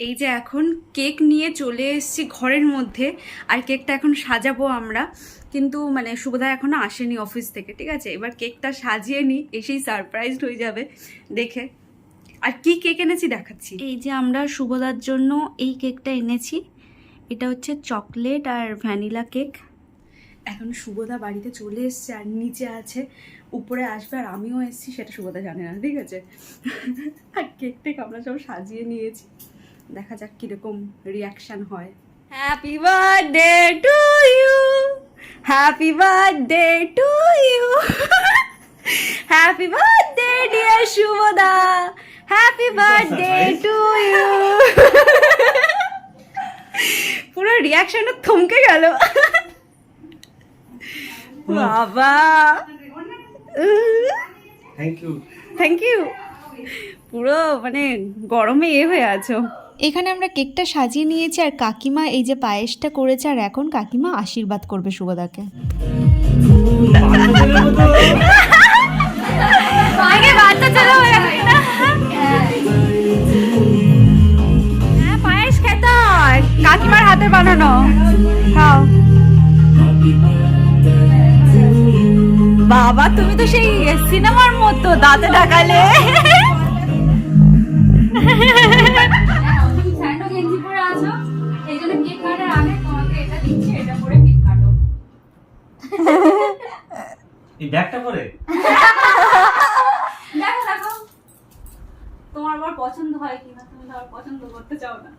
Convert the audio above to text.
এই যে এখন কেক নিয়ে চলে এসেছি ঘরের মধ্যে আর কেকটা এখন সাজাবো আমরা। কিন্তু মানে শুভদা এখনও আসেনি অফিস থেকে ঠিক আছে? এবার কেকটা সাজিয়ে নিই এসেই সারপ্রাইজ হয়ে যাবে দেখে। আর কি কেক এনেছি দেখাচ্ছি? এই যে আমরা শুভদার জন্য এই কেকটা এনেছি। এটা হচ্ছে চকলেট আর ভ্যানিলা কেক। এখন শুভদা বাড়িতে চলে এসছে আর নিচে আছে উপরে আসবে আর আমিও এসেছি সেটা শুভদা জানে না ঠিক আছে? আর কেক টেক আমরা সব সাজিয়ে নিয়েছি। দেখা যাক কীরকম রিয়াকশন হয়। Happy birthday to you happy birthday to you happy birthday dear Subhoda happy birthday to you পুরো রিয়াকশনটা থমকে গেল। বাবা। থ্যাংক ইউ থ্যাংক ইউ পুরো মানে গরমে এ হয়ে আছো। এখানে আমরা কেকটা সাজিয়ে নিয়েছি আর কাকিমা এই যে পায়েসটা করেছে আর এখন কাকিমা আশীর্বাদ করবে শুভদাকে হয়ে। কাকিমার হাতে বানানো। খাও। বাবা, তুমি তো সেই সিনেমার মতো দাঁতে ঢাকালে। এটা পরে কেক কাটো? এই ব্যাগটা পরে? দেখো দেখো। তোমার আবার পছন্দ হয় কিনা তুমি তো আবার পছন্দ করতে চাও না।